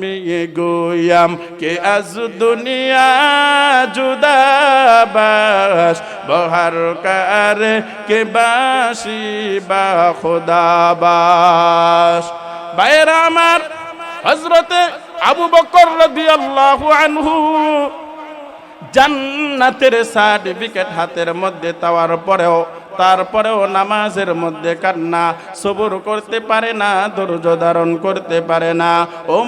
می گویم که از دنیا جدا باش با هر کار که باشی با خدا باش বাইরে আমার হজরতে আবু বকর রাদিয়াল্লাহু আনহু জান্নাতের সার্টিফিকেট হাতের মধ্যে তাওয়ার পরেও, তারপরেও নামাজের মধ্যে কান্না, সবুর করতে পারে না, ধৈর্য ধারণ করতে পারে না। ও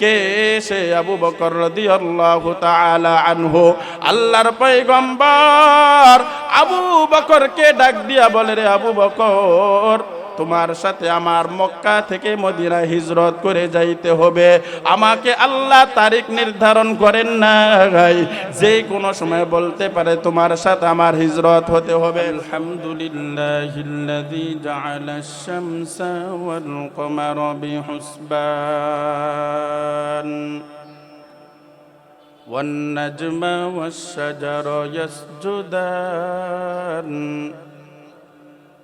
কে সে আবু বকর রাদিয়াল্লাহু তাআলা আনহু? আল্লাহর পয়গম্বর আবু বকরকে ডাক দিয়া বলে, রে আবু বকর তোমার সাথে আমার মক্কা থেকে মদিনা হিজরত করে যাইতে হবে আমাকে আল্লাহ তারিখ নির্ধারণ করেন না যে কোনো সময় বলতে পারে তোমার সাথে আমার হিজরত হতে হবে আলহামদুলিল্লাহিল্লাযী জাআলা আশ-শামসা ওয়াল কমারা বিহুসবান والنجم والشجر يسجدان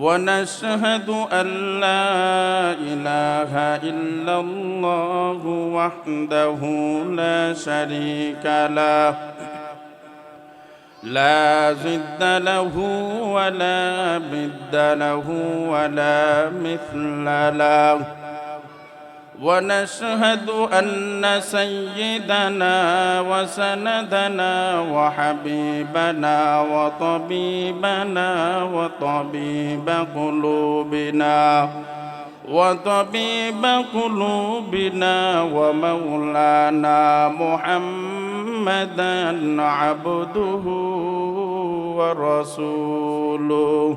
ونشهد أن لا إله إلا الله وحده لا شريك له. لا ضد له ولا بد له ولا مثل له. ونشهد أن سيدنا وسندنا وحبيبنا وطبيبنا وطبيب قلوبنا وطبيب قلوبنا ومولانا محمدا عبده ورسوله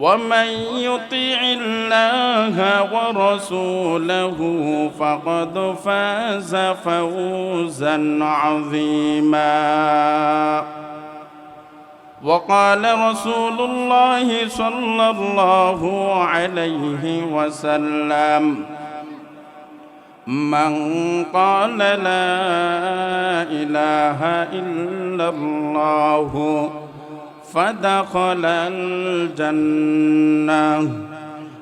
ومن يطع الله ورسوله فقد فاز فوزا عظيما. وقال رسول الله صلى الله عليه وسلم من قال لا اله الا الله فدخل الجنة.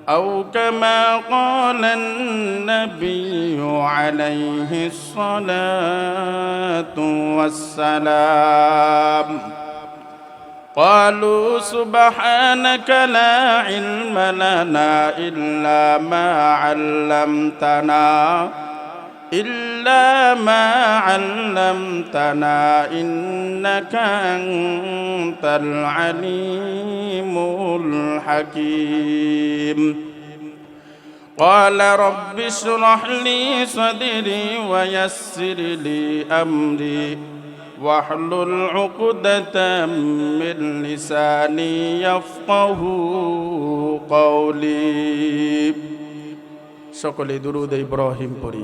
أو كما قال النبي عليه الصلاة والسلام قالوا سبحانك لا علم لنا إلا ما علمتنا. إلا ما علمتنا إنك أنت العليم الحكيم قال رب اشرح لي صدري ويسر لي أمري واحلل عقدة من لساني يفقه قولي সকলে দুরুদ ইব্রাহিম পড়ি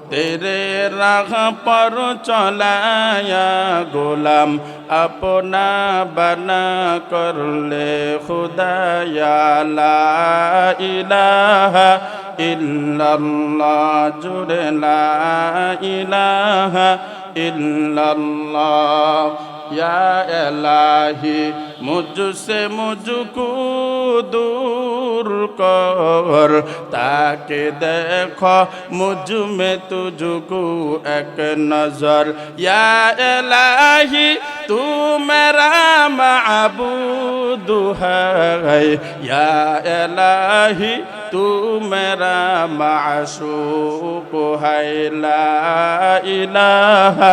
तेरे राह पर चलाया गुलाम अपना बना कर ले खुदाया ला इलाहा इल्लल्लाह जुड़े ला इलाहा इल्लल्लाह या इलाही मुझसे मुझको दूर कर ताके देखो मुझ में तुझको एक नजर या इलाही तू मेरा माबूद है या इलाही तू मेरा माशूक है ला इलाहा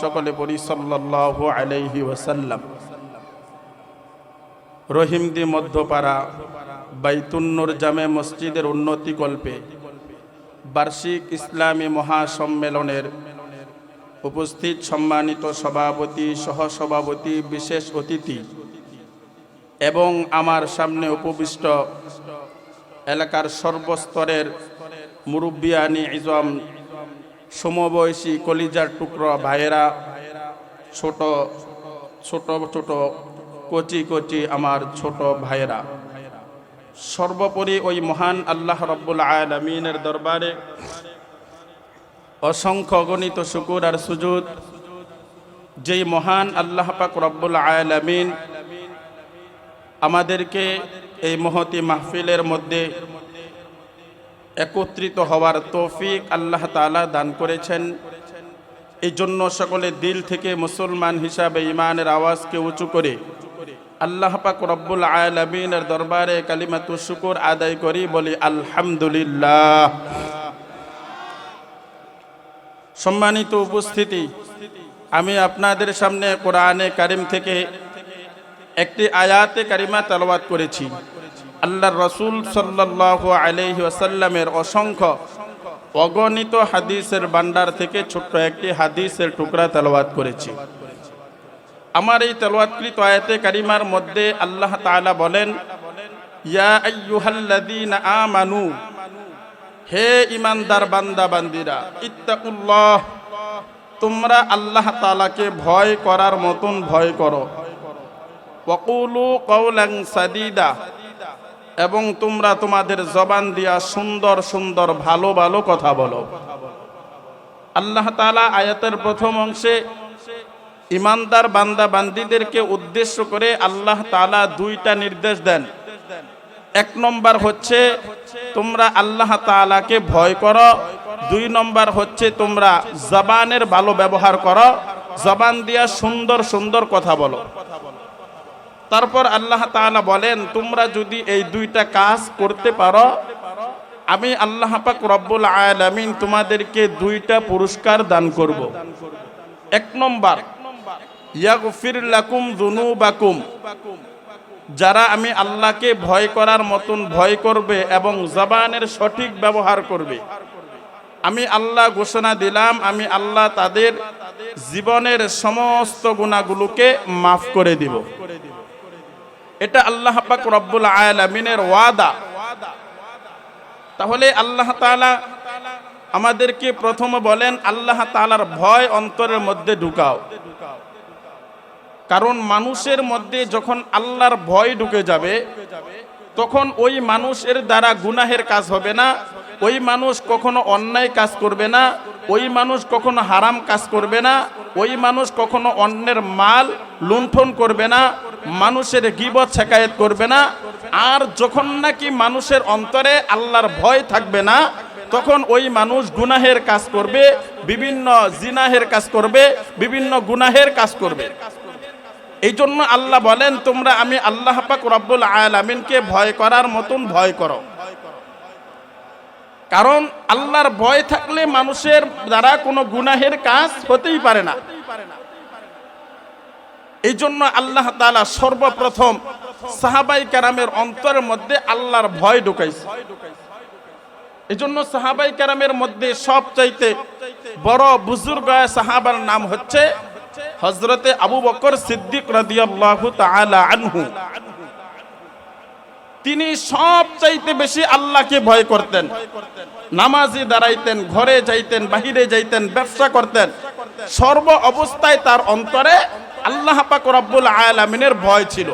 সকলে পড়ি সাল্লাল্লাহু আলাইহি ওয়াসাল্লাম। রহিমদি মধ্যপাড়া বাইতুন্নুর জামে মসজিদের উন্নতি কল্পে বার্ষিক ইসলামী মহাসম্মেলনের উপস্থিত সম্মানিত সভাপতি, সহসভাপতি, বিশেষ অতিথি এবং আমার সামনে উপবিষ্ট এলাকার সর্বস্তরের মুরব্বিয়ানি ইজম সমবয়সী কলিজার টুকরো, ভাইয়েরা, ছোট ছোট ছোট, কচি কচি আমার ছোট ভাইয়েরা। সর্বোপরি ওই মহান আল্লাহ রব্বুল আলমিনের দরবারে অসংখ্য গণিত শুকুর আর সুজুদ, যেই মহান আল্লাহ পাক রব্বুল আলমিন আমাদেরকে এই মহতি মাহফিলের মধ্যে একত্রিত হওয়ার তৌফিক আল্লাহ তালা দান করেছেন। এই জন্য সকলে দিল থেকে মুসলমান হিসাবে ইমানের আওয়াজকে উঁচু করে আল্লাহ পাক রব্বুল আলমিনের দরবারে কালিমাতু শুকুর আদায় করি, বলি আলহামদুলিল্লাহ। সম্মানিত উপস্থিতি, আমি আপনাদের সামনে কোরআনে কারিম থেকে একটি আয়াতে কারিমা তালবাত করেছি। আল্লাহর রসুল সাল্লাহ আলহি আসাল্লামের অসংখ্য অগণিত হাদিসের বান্ডার থেকে ছোট্ট একটি হাদিসের টুকরা তেলবাদ করেছি। আমার এই তেলওয়াতকৃত আয়াতে কারিমার মধ্যে আল্লাহ তাআলা বলেন, ইয়া আইয়ুহাল্লাযীনা আমানু, হে ইমানদার বান্দা বান্দিরা ইত্তাকুল্লাহ, তোমরা আল্লাহ তাআলাকে ভয় করার মতন ভয় করো। ওয়াকুলু কওলান সাদিদা এবং তোমরা তোমাদের জবান দিয়া সুন্দর সুন্দর, ভালো ভালো কথা বলো। আল্লাহ তাআলা আয়াতের প্রথম অংশে ইমানদার বান্দা বান্দিদেরকে উদ্দেশ্য করে আল্লাহ তালা দুইটা নির্দেশ দেন। এক নম্বর হচ্ছে, তোমরা আল্লাহ তালাকে ভয় করো। দুই নম্বর হচ্ছে, তোমরা জবানের ভালো ব্যবহার করো। জবান দিয়া সুন্দর সুন্দর কথা বলো। তারপর আল্লাহ তাআলা বলেন, তোমরা যদি এই দুইটা কাজ করতে পারো, আমি আল্লাহ পাক রব্বুল আলামিন তোমাদেরকে দুইটা পুরস্কার দান করব। এক নম্বর, ইয়াগফির লাকুম যুনুবাকুম। যারা আমি আল্লাহকে ভয় করার মতন ভয় করবে এবং জবানের সঠিক ব্যবহার করবে। আমি আল্লাহ ঘোষণা দিলাম, আমি আল্লাহ তাদের জীবনের সমস্ত গুণাগুলোকে মাফ করে দিব। এটা আল্লাহ পাক রব্বুল আলামিনের ওয়াদা। তাহলে আল্লাহ তাআলা আমাদেরকে প্রথম বলেন, আল্লাহ তাআলার ভয় অন্তরের মধ্যে ঢুকাও। কারণ মানুষের মধ্যে যখন আল্লাহর ভয় ঢুকে যাবে, তখন ওই মানুষের দ্বারা গুনাহের কাজ হবে না, ওই মানুষ কখনো অন্যায় কাজ করবে না ওই মানুষ কখনো হারাম কাজ করবে না, ওই মানুষ কখনো অন্যের মাল লুণ্ঠন করবে না, মানুষের গিবত শেখায়ত করবে না। আর যখন নাকি মানুষের অন্তরে আল্লাহর ভয় থাকবে না, তখন ওই মানুষ গুনাহের কাজ করবে, বিভিন্ন জিনাহের কাজ করবে, বিভিন্ন গুনাহের কাজ করবে। এই জন্য আল্লাহ বলেন, তোমরা আমি আল্লাহ পাক রব্বুল আলামিনকে ভয় করার মতন ভয় করো। কারণ আল্লাহর ভয় থাকলে মানুষের দ্বারা কোনো গুনাহের কাজ হতেই পারে না। এই জন্য আল্লাহ তাআলা সর্বপ্রথম সাহাবাই কারামের অন্তরের মধ্যে আল্লাহর ভয় ঢুকাইছে। এই জন্য সাহাবাই কারামের মধ্যে সবচাইতে বড় বুজুর্গ সাহাবার নাম হচ্ছে হজরতে আবু বকর সিদ্দিক রাদিয়াল্লাহু তাআলা আনহু। তিনি সব চাইতে বেশি আল্লাহকে ভয় করতেন। নামাজি দাঁড়াইতেন, ঘরে যাইতেন, বাহিরে যাইতেন, ব্যবসা করতেন। সর্ব অবস্থায় তার অন্তরে আল্লাহ পাক রব্বুল ভয় ছিল।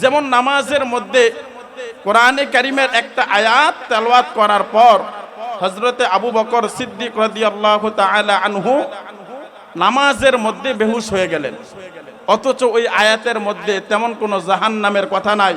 যেমন নামাজের মধ্যে কোরআনে কারিমের একটা আয়াত তেলাওয়াত করার পর হজরতে আবু বকর সিদ্দিক রাদিয়াল্লাহু তাআলা আনহু নামাজের মধ্যে বেহুশ হয়ে গেলেন। অথচ ওই আয়াতের মধ্যে তেমন কোনো জাহান নামের কথা নাই।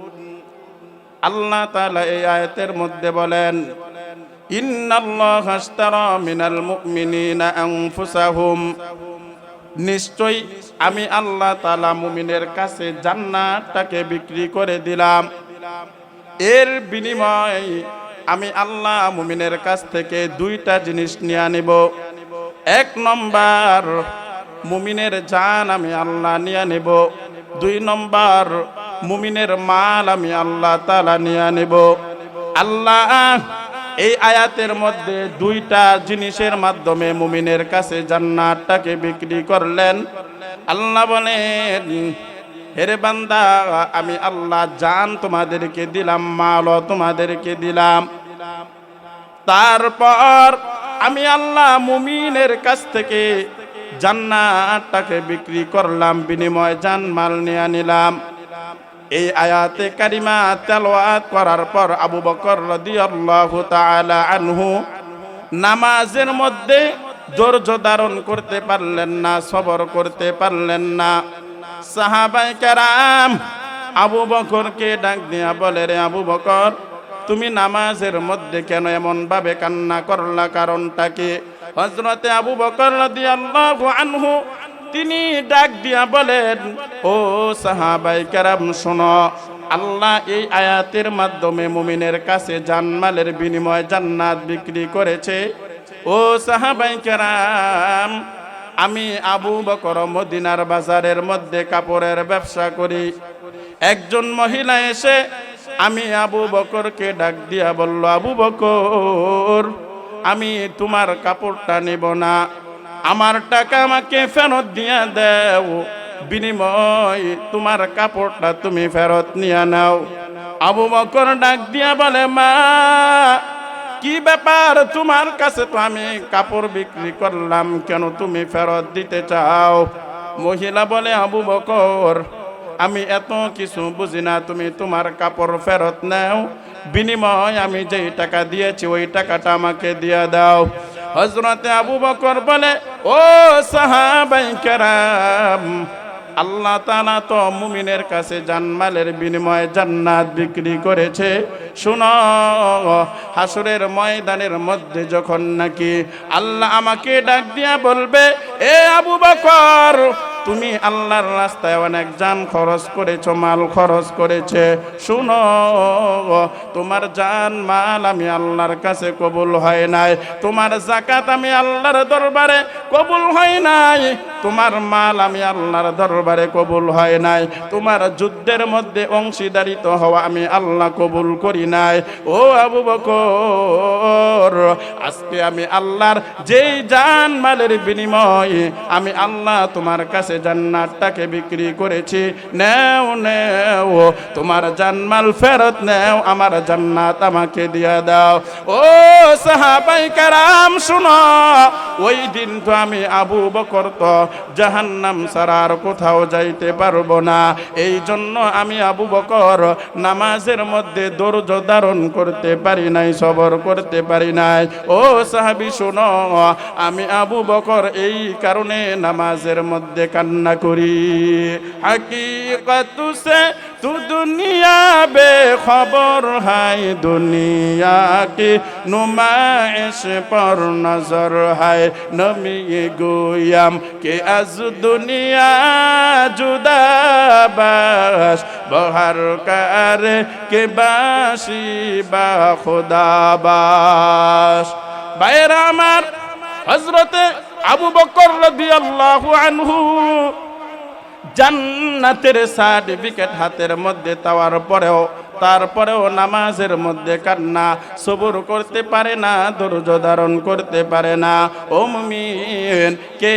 আল্লাহ তালা এই আয়াতের মধ্যে বলেন, ইন্নাল্লাহ আশতারা মিনাল মুমিনিনা আনফুসাহুম। নিশ্চয় আমি আল্লাহ তাআলা মুমিনের কাছে জান্নাতটাকে বিক্রি করে দিলাম। এর বিনিময় আমি আল্লাহ মুমিনের কাছ থেকে দুইটা জিনিস নিয়ে আনিব। এক নম্বর, মুমিনের জান আমি আল্লাহ নিয়ে নেব দুই নম্বর মুমিনের মাল আমি আল্লাহ তালা নিয়ে নেব। আল্লাহ, এই আয়াতের মধ্যে দুইটা জিনিসের মাধ্যমে মুমিনের কাছে জান্নাতটাকে বিক্রি করলেন। আল্লাহ বলেন, হেরে বান্দা, আমি আল্লাহ জান তোমাদেরকে দিলাম, মালও তোমাদেরকে দিলাম। তারপর আমি আল্লাহ মুমিনের কাছ থেকে জান্নাতটাকে বিক্রি করলাম, বিনিময় জান মাল নিয়ে নিলাম। এই আয়াতে কারিমা তেলাওয়াত করার পর আবু বকর রাদিয়াল্লাহু তাআলা আনহু নামাজের মধ্যে ধৈর্য ধারণ করতে পারলেন না, সবর করতে পারলেন না। সাহাবাই কারাম আবু বকরকে ডাক দিয়া বলে, রে আবু বকর, তুমি নামাজের মধ্যে কেন এমন ভাবে কান্না করলা? কারণটাকে হজরতে আবু বকর রাদিয়াল্লাহু আনহু তিনি ডাক দিয়া বলেন, ও সাহাবাই কারাম, শোনো, আল্লাহ এই আয়াতের মাধ্যমে মুমিনের কাছে জানমালের বিনিময় জান্নাত বিক্রি করেছে। ও সাহাবাই কারাম, আমি আবু বকর মদিনার বাজারের মধ্যে কাপড়ের ব্যবসা করি। একজন মহিলা এসে আমি আবু বকরকে ডাক দিয়া বলল, আবু বকর, আমি তোমার কাপড়টা নেব না। আমার টাকা আমাকে ফেরত দিয়া দেও। বিনিময় তোমার কাপড়টা তুমি ফেরত নিয়ে নাও। আবু বকর ডাক দিয়া বলে, মা, কি ব্যাপার? তোমার কাছে তো আমি কাপড় বিক্রি করলাম, কেন তুমি ফেরত দিতে চাও? মহিলা বলে, আবু বকর, আমি এত কিছু বুঝি না, তুমি তোমার কাপড় ফেরত নাও। বিনিময় আমি যেই টাকা দিয়েছি, ওই টাকাটা আমাকে দিয়ে দাও। হজরতে আবু বকর বলে, ও সাহাবাই কেরাম, আল্লাহ তালা তো মুমিনের কাছে জানমালের বিনিময়ে জান্নাত বিক্রি করেছে। শুন, হাসুরের ময়দানের মধ্যে যখন নাকি আল্লাহ আমাকে ডাক দিয়া বলবে, এ আবু বকর তুমি আল্লাহর রাস্তায় অনেক জান খরচ করেছ, মাল খরচ করেছে। শুনো, তোমার জান মাল আমি আল্লাহর কাছে কবুল হয় নাই। তোমার জাকাত আমি আল্লাহর দরবারে কবুল হয় নাই। তোমার মাল আমি আল্লাহর দরবারে কবুল হয় নাই। তোমার যুদ্ধের মধ্যে অংশীদারিত হওয়া আমি আল্লাহ কবুল করি নাই। ও আবু বকর, আজকে আমি আল্লাহর যেই জান মালের বিনিময়ে আমি আল্লাহ তোমার কাছে জান্নাতটাকে বিক্রি করেছি। নেও নেও, তোমার জানমাল ফেরত নেও, আমার জান্নাত আমাকে দিয়ে দাও। ও সাহাবাই কারাম, শুনো, ওই দিন তো আমি আবু বকর তো জাহান্নাম ছাড়া আর কোথাও যাইতে পারব না। এই জন্য আমি আবু বকর নামাজের মধ্যে দরজ ধারণ করতে পারি নাই, সবর করতে পারি নাই। ও সাহাবি, শোনো, আমি আবু বকর এই কারণে নামাজের মধ্যে কান্না করি। হাকিকত সে তু দুনিয়া বে খবর হাই দুনিয়া কি নুমাইশ পর নজর হায়। নমি গোয়াম কে আজ দুনিয়া জুদা বাস বহার কার কে বাসি বা খোদা বাস বাইরা আমার হজরতে আবু বকর রাদিয়াল্লাহু আনহু জান্নাতের সার্টিফিকেট হাতের মধ্যে তাওয়ার পরেও, তারপরেও নামাজের মধ্যে কান্না, সবুর করতে পারে না ধৈর্য ধারণ করতে পারে না। ও মুমিন, কে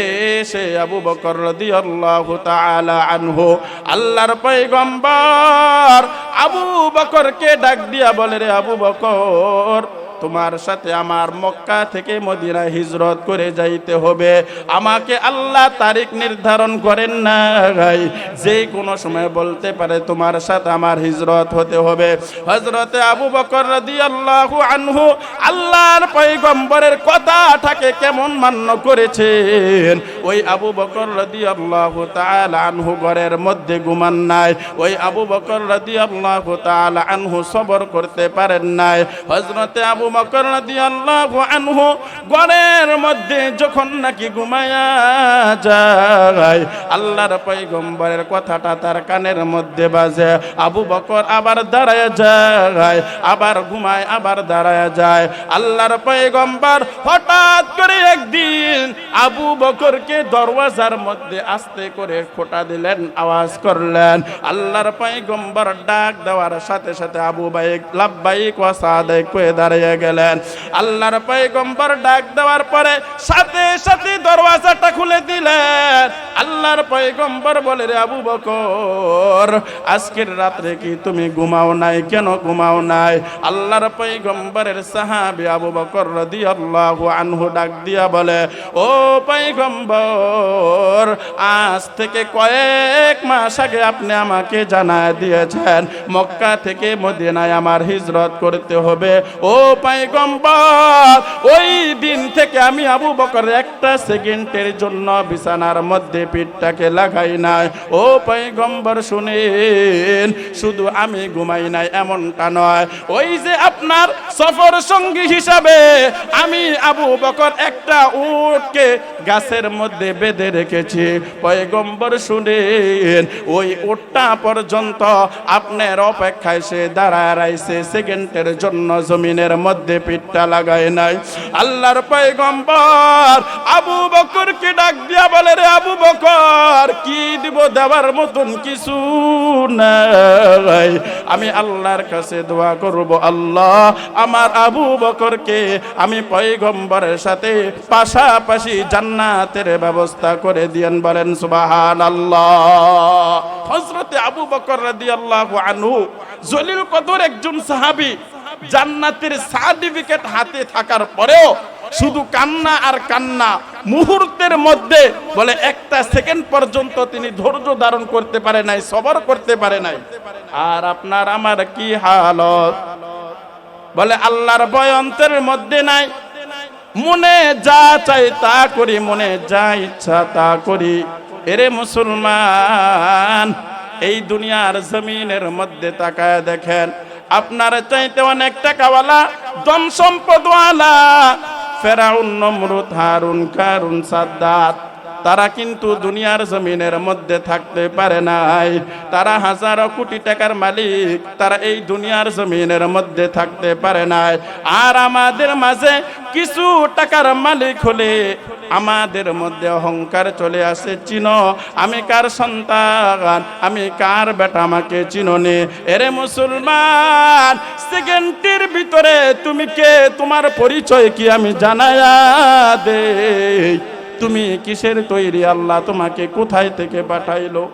সে আবু বকর রাদিয়াল্লাহু তাআলা আনহু? আল্লাহর পয়গম্বর আবু বকরকে ডাক দিয়া বলে, রে আবু বকর তোমার সাথে আমার মক্কা থেকে মদিনা হিজরত করে যাইতে হবে। আমাকে আল্লাহ তারিখ নির্ধারণ করেন না ভাই। যে কোনো সময় বলতে পারে তোমার সাথে আমার হিজরত হতে হবে। হজরতে আবু বকর রাদিয়াল্লাহু আনহু আল্লাহর পয়গম্বরের কথাটাকে কেমন মান্য করেছেন? ওই আবু বকর রাদিয়াল্লাহু তাআলা আনহু ঘরের মধ্যে ঘুমান নাই। ওই আবু বকর রাদিয়াল্লাহু তাআলা আনহু সবর করতে পারেন নাই। হজরতে আবু বকর রাদিয়াল্লাহু আনহু ঘরের মধ্যে যখন নাকি ঘুমায়া যায়, আল্লাহর পয়গম্বরের কথাটা তার কানের মধ্যে বাজে। আবু বকর আবার দাঁড়ায় যায়, আবার ঘুমায়, আবার দাঁড়ায় যায়। আল্লাহর পয়গম্বর হঠাৎ করে একদিন আবু বকরকে দরওয়াজার মধ্যে আস্তে করে খোটা দিলেন, আওয়াজ করলেন। আল্লাহর পয়গম্বর ডাক দেওয়ার সাথে সাথে আবু বাইক লাভবাইক ওয়াসাদাইক কয়ে দাঁড়িয়ে গেলেন। আল্লাহর পয়গম্বর ডাক দেওয়ার পরে সাথে সাথে দরওয়াজাটা খুলে দিলেন। আল্লাহর পয়গম্বর বলে, রে আবু বকর, আজকের রাত্রে কি তুমি ঘুমাও নাই? কেন ঘুমাও নাই? আল্লাহর পয়গম্বরের সাহাবী আবু বকর রাদিয়াল্লাহু আনহু ডাক দিয়া বলে, ও পয়গম্বর, আজ থেকে কয়েক মাস আগে আপনি আমাকে জানায় দিয়েছেন, মক্কা থেকে মদিনায় আমার হিজরত করতে হবে। ও পয়গম্বর। ওই দিন থেকে আমি আবু বকর একটা সেকেন্ডের জন্য বিছানার মধ্যে পিঠটাকে লাগাই নাই। ও পয়গম্বর, শুনেন, শুধু আমি ঘুমাই নাই, এমনটা নয়। ওই যে আপনার সফর সঙ্গী হিসাবে আমি আবু বকর একটা উটকে গাছের মধ্যে বেঁধে রেখেছি। পয়গম্বর, শুনেন, ওই উটটা পর্যন্ত আপনার অপেক্ষায় সে দাঁড়ায় সেকেন্ডের জন্য জমিনের মধ্যে পিঠটা লাগায় নাই। আল্লাহর পয়গম্বর আবু বকরকে ডাক দিয়া বলে, রে আবু বকর, কি দিব দেওয়ার মতন কিছু নাই? আমি আল্লাহর কাছে দোয়া করব, আল্লাহ, আমার আবু বকরকে আমি পয়গম্বরের সাথে পাশাপাশি জান্নাতের ব্যবস্থা করে দিয়েন। বলেন সুবাহান আল্লাহ হজরতে আবু বকর রাদিয়াল্লাহু আনহু জলিল কদর একজন সাহাবী জান্নাতের সার্টিফিকেট হাতে থাকার পরেও শুধু কান্না আর কান্না মুহূর্তের মধ্যে বলে একটা সেকেন্ড পর্যন্ত তিনি ধৈর্য ধারণ করতে পারে নাই, সবর করতে পারে নাই। আর আপনার আমার কি হালত? বলে আল্লাহর ভয় অন্তরের মধ্যে নাই। মনে যা চাই তা করি, মনে যা ইচ্ছা তা করি। এরে মুসলমান, এই দুনিয়ার জমিনের মধ্যে তাকায় দেখেন আপনার চাইতে অনেক টাকাওয়ালা ধন সম্পদওয়ালা ফেরাউন নমরুদ হারুন কারুন সাদ্দাত। তারা কিন্তু দুনিয়ার জমিনের মধ্যে থাকতে পারে নাই। তারা হাজারো কোটি টাকার মালিক, তারা এই দুনিয়ার জমিনের মধ্যে থাকতে পারে নাই। আর আমাদের মাঝে কিছু টাকার মালিক হলে আমাদের মধ্যে অহংকার চলে আসে, চিনো। আমি কার সন্তান? আমি কার বেটা? আমাকে চিনো নে এরে মুসলমান, সেকেন্ডের ভিতরে তুমি কে? তোমার পরিচয় কি আমি জানায়া দেই? তুমি কিসের তৈরি? আল্লাহ তোমাকে কোথায় থেকে পাঠাইলো?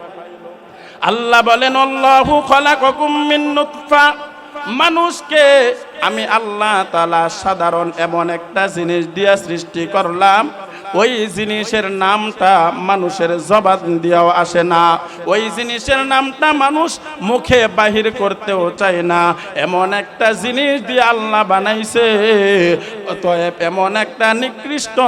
আল্লাহ বলেন, আল্লাহু খলাকাকুম মিন নুতফা। মানুষকে আমি আল্লাহ তাআলা সাধারণ এমন একটা জিনিস দিয়া সৃষ্টি করলাম। ওই জিনিসের নামটা মানুষের জবান দিয়েও আসে না। ওই জিনিসের নামটা মানুষ মুখে বাহির করতেও চায় না। এমন একটা জিনিস দিয়ে আল্লাহ বানাইছে। অতএব এমন একটা নিকৃষ্ট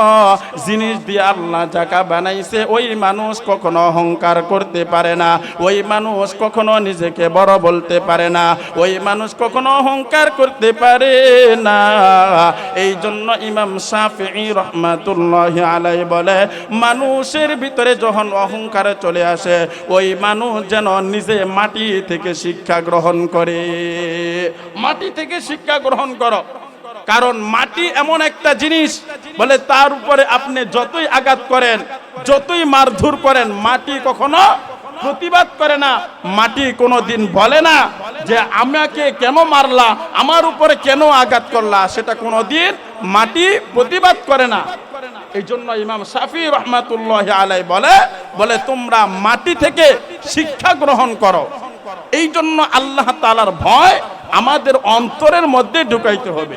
জিনিস দিয়ে আল্লাহ যাকা বানাইছে, ওই মানুষ কখনো অহংকার করতে পারে না, ওই মানুষ কখনো নিজেকে বড় বলতে পারে না, ওই মানুষ কখনো অহংকার করতে পারে না। এই জন্য ইমাম শাফি রহমাতুল্লাহ আলাই বলে, মানুষের ভিতরে যখন অহংকার চলে আসে, ওই মানুষ যেন নিজে মাটি থেকে শিক্ষা গ্রহণ করে। মাটি থেকে শিক্ষা গ্রহণ করো। কারণ মাটি এমন একটা জিনিস, বলে তার উপরে আপনি যতই আঘাত করেন, যতই মারধর করেন, মাটি কখনো প্রতিবাদ করে না। মাটি কোনো দিন বলে না যে, আমাকে কেন মারলা? আমার উপরে কেন আঘাত করলা? সেটা কোনো দিন মাটি প্রতিবাদ করে না। এই জন্য ইমাম শাফি রহমাতুল্লাহ আলাই বলে বলে, তোমরা মাটি থেকে শিক্ষা গ্রহণ করো। এই জন্য আল্লাহ তালার ভয় আমাদের অন্তরের মধ্যে ঢুকাইতে হবে।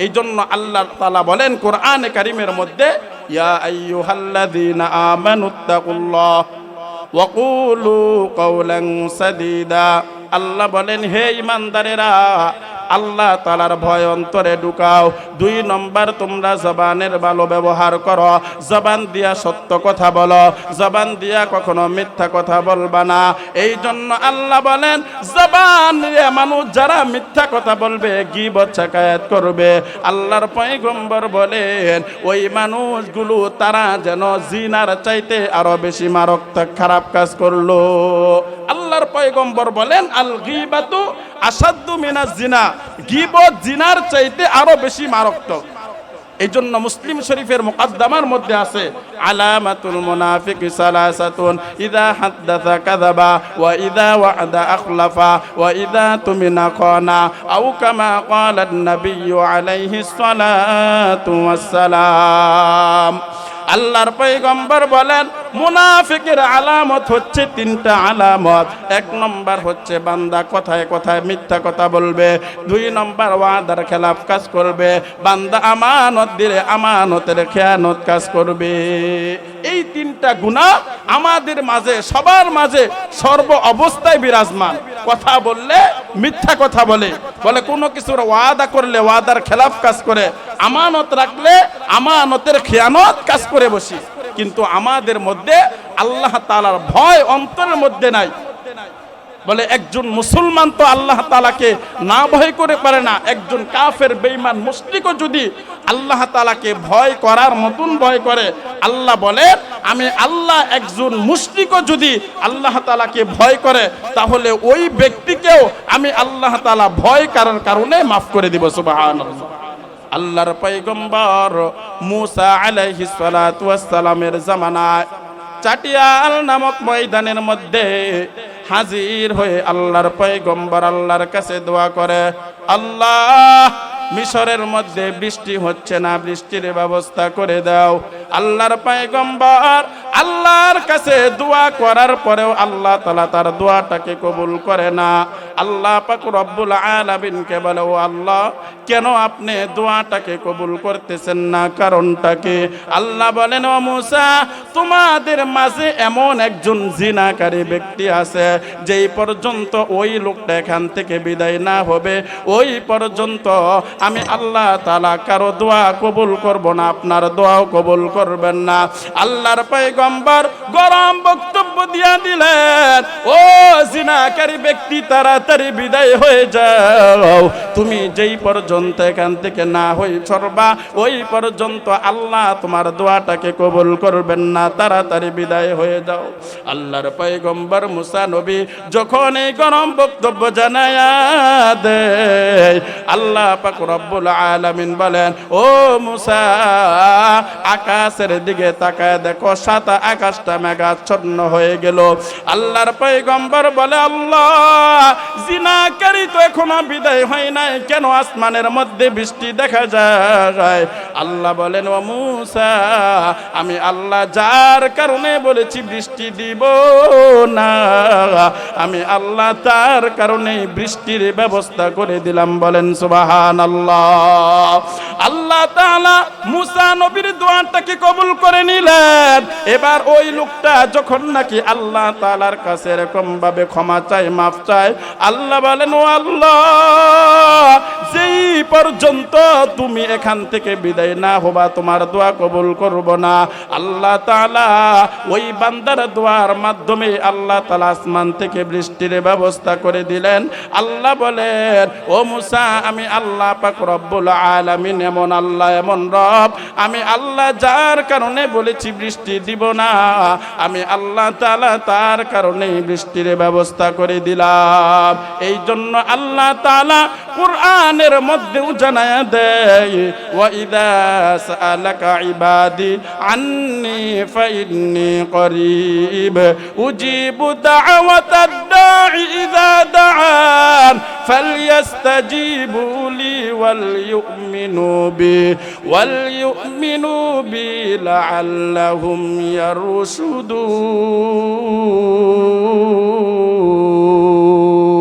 এই জন্য আল্লাহ তালা বলেন কোরআন কারিমের মধ্যে আল্লাহ বলেন হে ইমানদারেরা আল্লাহ তালার ভয় অন্তরে ঢুকাও। দুই নম্বর, তোমরা জবানের ভালো ব্যবহার করো। জবান দিয়া সত্য কথা বলো। জবান দিয়া কখনো মিথ্যা কথা বলবা না। এই জন্য আল্লাহ বলেন, জবান মানুষ যারা মিথ্যা কথা বলবে, গিবত ছাকায়াত করবে। আল্লাহর পয়গম্বর বলেন, ওই মানুষগুলো তারা যেন জিনার চাইতে আরও বেশি মারাত্মক খারাপ কাজ করল। আল্লাহর পয়গম্বর বলেন, আল গিবাতু আসাদ্দু মিনাজ জিনা। গিবত জিনার চাইতে আরও বেশি মারাত্মক। এই জন্য মুসলিম শরীফের মুকদ্দমার মধ্যে আছে, আলামাতুল মুনাফিক সালাসাতুন ইদা হাদ্দাসা কাযাবা ওয়া ইদা ওয়া'দা আখলাফা ওয়া ইদা তুমিনা খানা আও কামা ক্বালা an-নাবিয়্যু আলাইহিস সালাতু ওয়াস সালাম আল্লাহর পয়গম্বর বলেন, মুনাফিকের আলামত হচ্ছে তিনটা আলামত। এক নম্বর হচ্ছে বান্দা কথায় কথায় মিথ্যা কথা বলবে, দুই নম্বর ওয়াদার খেলাফ কাজ করবে, বান্দা আমানত দিলে আমানতের খেয়ানত কাজ করবে। এই তিনটা গুণা আমাদের মাঝে, সবার মাঝে সর্ব অবস্থায় বিরাজমান। কথা বললে মিথ্যা কথা বলে বলে কোনো কিছুর ওয়াদা করলে, ওয়াদার খেলাফ কাজ করে আমানত রাখলে আমানতের খেয়ানত কাজ করে বসি। কিন্তু আমাদের মধ্যে আল্লাহ তালার ভয় অন্তরের মধ্যে নাই। বলে একজন মুসলমান তো আল্লাহ তালাকে না ভয় করে পারে না। একজন কাফের বেইমান মুসলিকও যদি আল্লাহ তালাকে ভয় করার মতন ভয় করে, আল্লাহ বলে, আমি আল্লাহ একজন মুসলিকও যদি আল্লাহ তালাকে ভয় করে, তাহলে ওই ব্যক্তিকেও আমি আল্লাহ তালা ভয় করার কারণে মাফ করে দিব। সুবাহান আল্লাহর পৈগম্বর মুসা ওয়াস সালামের জামানায় চাটিয়াল নামক ময়দানের মধ্যে হাজির হয়ে আল্লাহর পয়গম্বর আল্লাহর কাছে দোয়া করে, আল্লাহ, মিশরের মধ্যে বৃষ্টি হচ্ছে না, বৃষ্টির ব্যবস্থা করে দাও। আল্লাহর পয়গম্বর আল্লাহর কাছে দোয়া করার পরেও আল্লাহ তালা তার দোয়াটাকে কবুল করে না। আল্লাহ পাক রব্বুল আলামিনকে বলে, ও আল্লাহ, কেন আপনি দোয়াটাকে কবুল করতেছেন না? কারণটাকে আল্লাহ বলেন, ও মুসা, তোমাদের মাঝে এমন একজন জিনাকারী ব্যক্তি আছে, যেই পর্যন্ত ওই লোকটা এখান থেকে বিদায় না হবে, ওই পর্যন্ত আমি আল্লাহ তালা কারও দোয়া কবুল করব না, আপনার দোয়াও কবুল করবেন না। আল্লাহর পাই পয়গম্বর গরম বক্তব্য দিয়া দিলেন, ও জিনাকারী ব্যক্তি তাড়াতাড়ি বিদায় হয়ে যাও। তুমি যেই পর্যন্ত এখান থেকে না হই সরবা, ওই পর্যন্ত আল্লাহ তোমার দোয়াটাকে কবুল করবেন না। তাড়াতাড়ি বিদায় হয়ে যাও। আল্লাহর পয়গম্বর মুসা নবী যখন এই গরম বক্তব্য জানায়া দেয়, আল্লাহ পাক রব্বুল আলামিন বলেন, ও মুসা, আকাশের দিকে তাকায় দেখো, সাত আকাশটা মেঘাচ্ছন্ন হয়ে গেল। আল্লাহর পয়গম্বর বলে, আল্লাহ জিনাকারী তো এখনও বিদায় হয় নাই। কেন আসমানের মধ্যে বৃষ্টি দেখা যায়? আল্লাহ বলেন, ও মুসা, আমি আল্লাহ যার কারণে বলেছি বৃষ্টি দিব না। আমি আল্লাহ তার কারণে বৃষ্টির ব্যবস্থা করে দিলাম। বলেন সুবাহান আল্লাহ আল্লাহ তাআলা মুসা নবীর দোয়াটাকে কবুল করে নিলেন। এবার ওই লোকটা যখন নাকি আল্লাহ তাআলার কাছে এরকম ভাবে ক্ষমা চায়, মাফ চায় আল্লাহ বলেন, ও আল্লাহ, যেই পর্যন্ত তুমি এখান থেকে বিদায় না হবা, তোমার দোয়া কবুল করব না। আল্লাহ তালা ওই বান্দার দোয়ার মাধ্যমে আল্লাহ তালা আসমান থেকে বৃষ্টির ব্যবস্থা করে দিলেন। আল্লাহ বলেন, ও মুসা, আমি আল্লাহ পাক রব্বুল আলামিন এমন আল্লাহ, এমন রব। আমি আল্লাহ যার কারণে বলেছি বৃষ্টি দিব না, আমি আল্লাহ তালা তার কারণেই বৃষ্টির ব্যবস্থা করে দিলাম। এই জন্য আল্লাহ তাআলা কোরআনের মধ্যেও জানায়া দেয় ওয়া ইদা সাআলাকা ইবাদি আন্নি ফাইন্নি করিব উজিবু দাওয়াতাদ দাঈ ইযা দাআন فليستجيبوا لي وليؤمنوا بي وليؤمنوا بي لعلهم يرشدون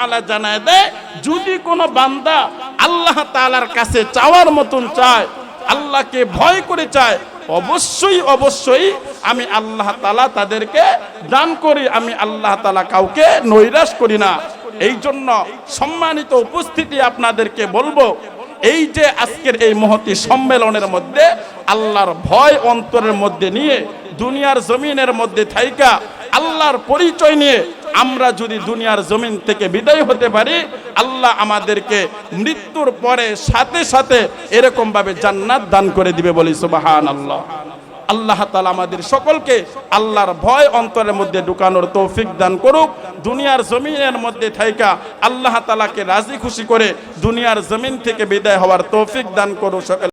তাআলা জানায় দেয় যদি কোনো বান্দা আল্লাহ তালার কাছে চাওয়ার মতন চায়, আল্লাহকে ভয় করে চায়, অবশ্যই অবশ্যই আমি আল্লাহ তালা তাদেরকে দান করি, আমি আল্লাহ তালা কাউকে নৈরাশ করি না। এই জন্য সম্মানিত উপস্থিতি আপনাদেরকে বলব, এই যে আজকের এই মহতি সম্মেলনের মধ্যে আল্লাহর ভয় অন্তরের মধ্যে নিয়ে, দুনিয়ার জমিনের মধ্যে থাইকা, আল্লাহর পরিচয় নিয়ে আমরা যদি দুনিয়ার জমিন থেকে বিদায় হতে পারি, আল্লাহ আমাদেরকে মৃত্যুর পরে সাথে সাথে এরকম ভাবে জান্নাত দান করে দিবে বলি সুবাহান আল্লাহ আল্লাহ তালা আমাদের সকলকে আল্লাহর ভয় অন্তরের মধ্যে ঢুকানোর তৌফিক দান করুক। দুনিয়ার জমিনের মধ্যে থাইকা আল্লাহ তালাকে রাজি খুশি করে দুনিয়ার জমিন থেকে বিদায় হওয়ার তৌফিক দান করুক সকল।